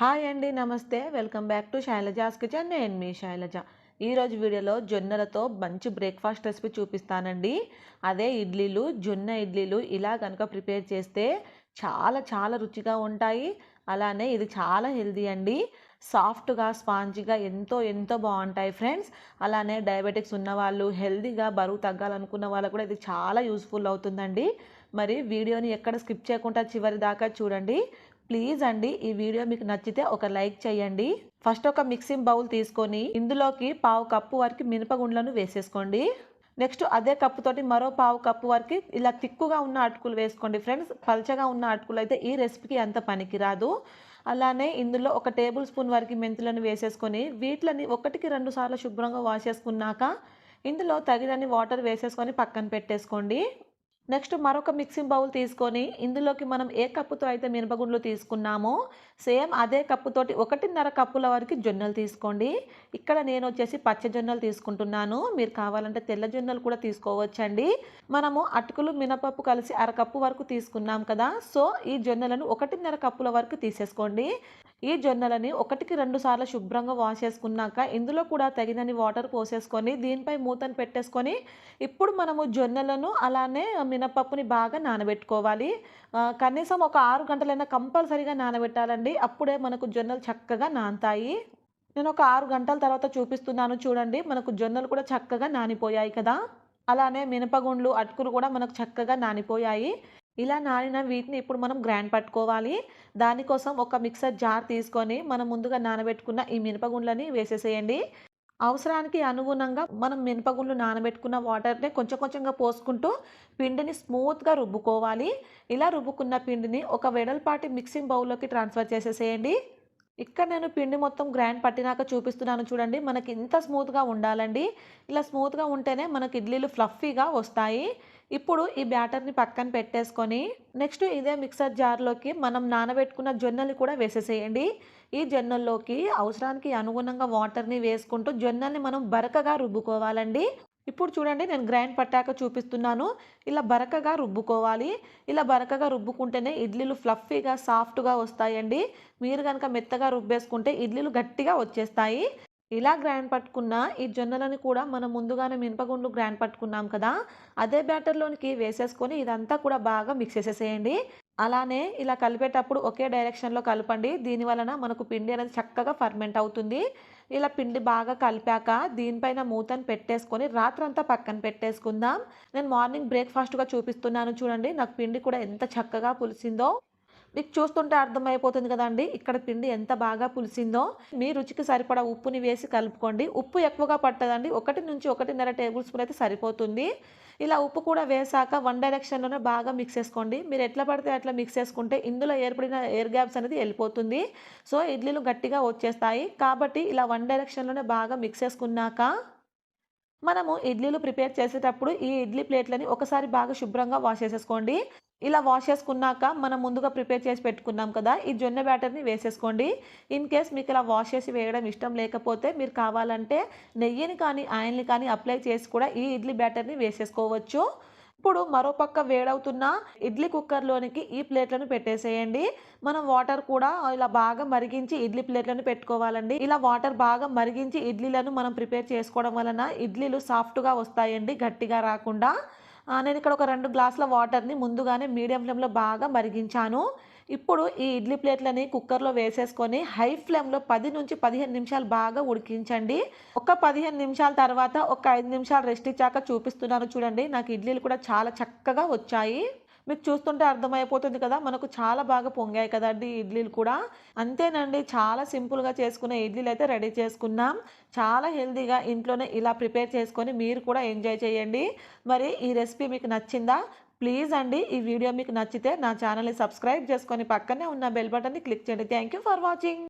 Hi అండి నమస్తే. Welcome back to Shailaja's kitchen. నేను మీ శైలజ. ఈరోజు వీడియోలో జొన్నలతో మంచి బ్రేక్ఫాస్ట్ రెసిపీ చూపిస్తానండి. అదే ఇడ్లీలు జొన్న ఇడ్లీలు ఇలా కనుక ప్రిపేర్ చేస్తే చాలా చాలా రుచిగా ఉంటాయి. అలానే ఇది చాలా హెల్దీ అండి. సాఫ్ట్గా స్పాంజీగా ఎంతో ఎంతో బాగుంటాయి ఫ్రెండ్స్. అలానే డయాబెటిక్స్ ఉన్నవాళ్ళు హెల్దీగా బరువు తగ్గాలనుకున్న వాళ్ళకు కూడా ఇది చాలా యూస్ఫుల్ అవుతుందండి. మరి వీడియోని ఎక్కడ స్కిప్ చేయకుండా చివరి దాకా చూడండి. ప్లీజ్ అండి ఈ వీడియో మీకు నచ్చితే ఒక లైక్ చేయండి. ఫస్ట్ ఒక మిక్సింగ్ బౌల్ తీసుకొని ఇందులోకి పావు కప్పు వరకు మినపగుండ్లను వేసేసుకోండి. నెక్స్ట్ అదే కప్పుతోటి మరో పావు కప్పు వరకు ఇలా తిక్కుగా ఉన్న అటుకులు వేసుకోండి ఫ్రెండ్స్. పల్చగా ఉన్న అటుకులు అయితే ఈ రెసిపీకి అంత పనికిరాదు. అలానే ఇందులో ఒక టేబుల్ స్పూన్ వరకు మెంతులను వేసేసుకొని వీటిని ఒకటికి రెండు సార్లు శుభ్రంగా వాష్ చేసుకున్నాక ఇందులో తగినన్ని వాటర్ వేసేసుకొని పక్కన పెట్టేసుకోండి. నెక్స్ట్ మరొక మిక్సింగ్ బౌల్ తీసుకొని ఇందులోకి మనం ఏ కప్పుతో అయితే మినపగుండ్లు తీసుకున్నామో సేమ్ అదే కప్పుతోటి ఒకటిన్నర కప్పుల వరకు జొన్నలు తీసుకోండి. ఇక్కడ నేను వచ్చేసి పచ్చ జొన్నలు తీసుకుంటున్నాను. మీరు కావాలంటే తెల్ల జొన్నలు కూడా తీసుకోవచ్చండి. మనము అటుకులు మినపప్పు కలిసి అరకప్పు వరకు తీసుకున్నాం కదా. సో ఈ జొన్నలను ఒకటిన్నర కప్పుల వరకు తీసేసుకోండి. ఈ జొన్నలని ఒకటికి రెండు సార్లు శుభ్రంగా వాష్ చేసుకున్నాక ఇందులో కూడా తగినన్ని వాటర్ పోసేసుకొని దీనిపై మూతను పెట్టేసుకొని ఇప్పుడు మనము జొన్నలను అలానే మినపప్పుని బాగా నానబెట్టుకోవాలి. కనీసం ఒక ఆరు గంటలైనా కంపల్సరీగా నానబెట్టాలండి. అప్పుడే మనకు జొన్నలు చక్కగా నానతాయి. నేను ఒక ఆరు గంటల తర్వాత చూపిస్తున్నాను చూడండి. మనకు జొన్నలు కూడా చక్కగా నానిపోయాయి కదా. అలానే మినపగుండ్లు అటుకులు కూడా మనకు చక్కగా నానిపోయాయి. ఇలా నానిన వీటిని ఇప్పుడు మనం గ్రైండ్ పట్టుకోవాలి. దానికోసం ఒక మిక్సర్ జార్ తీసుకొని మనం ముందుగా నానబెట్టుకున్న ఈ మినపగుండ్లని వేసేసేయండి. అవసరానికి అనుగుణంగా మనం మినపగుండ్లు నానబెట్టుకున్న వాటర్ని కొంచెం కొంచెంగా పోసుకుంటూ పిండిని స్మూత్గా రుబ్బుకోవాలి. ఇలా రుబ్బుకున్న పిండిని ఒక వెడల్పాటి మిక్సింగ్ బౌల్లోకి ట్రాన్స్ఫర్ చేసేసేయండి. ఇక్కడ నేను పిండి మొత్తం గ్రైండ్ పట్టినాక చూపిస్తున్నాను చూడండి. మనకి ఇంత స్మూత్గా ఉండాలండి. ఇలా స్మూత్గా ఉంటేనే మనకి ఇడ్లీలు ఫ్లఫీగా వస్తాయి. ఇప్పుడు ఈ బ్యాటర్ని పక్కన పెట్టేసుకొని నెక్స్ట్ ఇదే మిక్సర్ జార్లోకి మనం నానబెట్టుకున్న జొన్నలు కూడా వేసేసేయండి. ఈ జొన్నల్లోకి అవసరానికి అనుగుణంగా వాటర్ని వేసుకుంటూ జొన్నల్ని మనం బరకగా రుబ్బుకోవాలండి. ఇప్పుడు చూడండి నేను గ్రైండ్ పట్టాక చూపిస్తున్నాను. ఇలా బరకగా రుబ్బుకోవాలి. ఇలా బరకగా రుబ్బుకుంటేనే ఇడ్లీలు ఫ్లఫీగా సాఫ్ట్గా వస్తాయండి. మీరు కనుక మెత్తగా రుబ్బేసుకుంటే ఇడ్లీలు గట్టిగా వచ్చేస్తాయి. ఇలా గ్రైండ్ పట్టుకున్న ఈ జొన్నలని కూడా మనం ముందుగానే మినపగుండ్లు గ్రైండ్ పట్టుకున్నాం కదా అదే బ్యాటర్లోనికి వేసేసుకొని ఇదంతా కూడా బాగా మిక్స్ చేసేసేయండి. అలానే ఇలా కలిపేటప్పుడు ఒకే డైరెక్షన్లో కలపండి దీని వలన మనకు పిండి అనేది చక్కగా ఫర్మెంట్ అవుతుంది. ఇలా పిండి బాగా కలిపాక దీనిపైన మూతను పెట్టేసుకొని రాత్రంతా పక్కన పెట్టేసుకుందాం. నేను మార్నింగ్ బ్రేక్ఫాస్ట్గా చూపిస్తున్నాను చూడండి నాకు పిండి కూడా ఎంత చక్కగా పులిసిందో. మీకు చూస్తుంటే అర్థమైపోతుంది కదండి. ఇక్కడ పిండి ఎంత బాగా పులిసిందో. మీ రుచికి సరిపడా ఉప్పుని వేసి కలుపుకోండి. ఉప్పు ఎక్కువగా పట్టదండి. ఒకటి నుంచి ఒకటిన్నర టేబుల్ స్పూన్ అయితే సరిపోతుంది. ఇలా ఉప్పు కూడా వేసాక వన్ డైరెక్షన్లోనే బాగా మిక్స్ చేసుకోండి. మీరు ఎట్లా పడితే అట్లా మిక్స్ చేసుకుంటే ఇందులో ఏర్పడిన ఎయిర్ గ్యాప్స్ అనేది వెళ్ళిపోతుంది. సో ఇడ్లీలు గట్టిగా వచ్చేస్తాయి. కాబట్టి ఇలా వన్ డైరెక్షన్లోనే బాగా మిక్స్ చేసుకున్నాక మనము ఇడ్లీలు ప్రిపేర్ చేసేటప్పుడు ఈ ఇడ్లీ ప్లేట్లని ఒకసారి బాగా శుభ్రంగా వాష్ చేసేసుకోండి. ఇలా వాష్ చేసుకున్నాక మనం ముందుగా ప్రిపేర్ చేసి పెట్టుకున్నాం కదా ఈ జొన్న బ్యాటర్ని వేసేసుకోండి. ఇన్ కేస్ మీకు ఇలా వాష్ చేసి వేయడం ఇష్టం లేకపోతే మీరు కావాలంటే నెయ్యిని కానీ ఆయిల్ని కానీ అప్లై చేసి కూడా ఈ ఇడ్లీ బ్యాటర్ని వేసేసుకోవచ్చు. ఇప్పుడు మరోపక్క వేడవుతున్న ఇడ్లీ కుక్కర్లోనికి ఈ ప్లేట్లను పెట్టేసేయండి. మనం వాటర్ కూడా ఇలా బాగా మరిగించి ఇడ్లీ ప్లేట్లను పెట్టుకోవాలండి. ఇలా వాటర్ బాగా మరిగించి ఇడ్లీలను మనం ప్రిపేర్ చేసుకోవడం వలన ఇడ్లీలు సాఫ్ట్గా వస్తాయండి గట్టిగా రాకుండా. నేను ఇక్కడ ఒక రెండు గ్లాసుల వాటర్ని ముందుగానే మీడియం ఫ్లేమ్లో బాగా మరిగించాను. ఇప్పుడు ఈ ఇడ్లీ ప్లేట్లని కుక్కర్లో వేసేసుకొని హై ఫ్లేమ్లో పది నుంచి పదిహేను నిమిషాలు బాగా ఉడికించండి. ఒక పదిహేను నిమిషాల తర్వాత ఒక ఐదు నిమిషాలు రెస్ట్ ఇచ్చాక చూపిస్తున్నాను చూడండి. నాకు ఇడ్లీలు కూడా చాలా చక్కగా వచ్చాయి. మీకు చూస్తుంటే అర్థమైపోతుంది కదా మనకు చాలా బాగా పొంగాయి కదండి ఇడ్లీలు కూడా. అంతేనండి చాలా సింపుల్గా చేసుకునే ఇడ్లీలు అయితే రెడీ చేసుకున్నాం. చాలా హెల్తీగా ఇంట్లోనే ఇలా ప్రిపేర్ చేసుకొని మీరు కూడా ఎంజాయ్ చేయండి. మరి ఈ రెసిపీ మీకు నచ్చిందా? ప్లీజ్ అండి ఈ వీడియో మీకు నచ్చితే నా ఛానల్ని సబ్స్క్రైబ్ చేసుకొని పక్కనే ఉన్న బెల్ బటన్ని క్లిక్ చేయండి. Thank you for watching.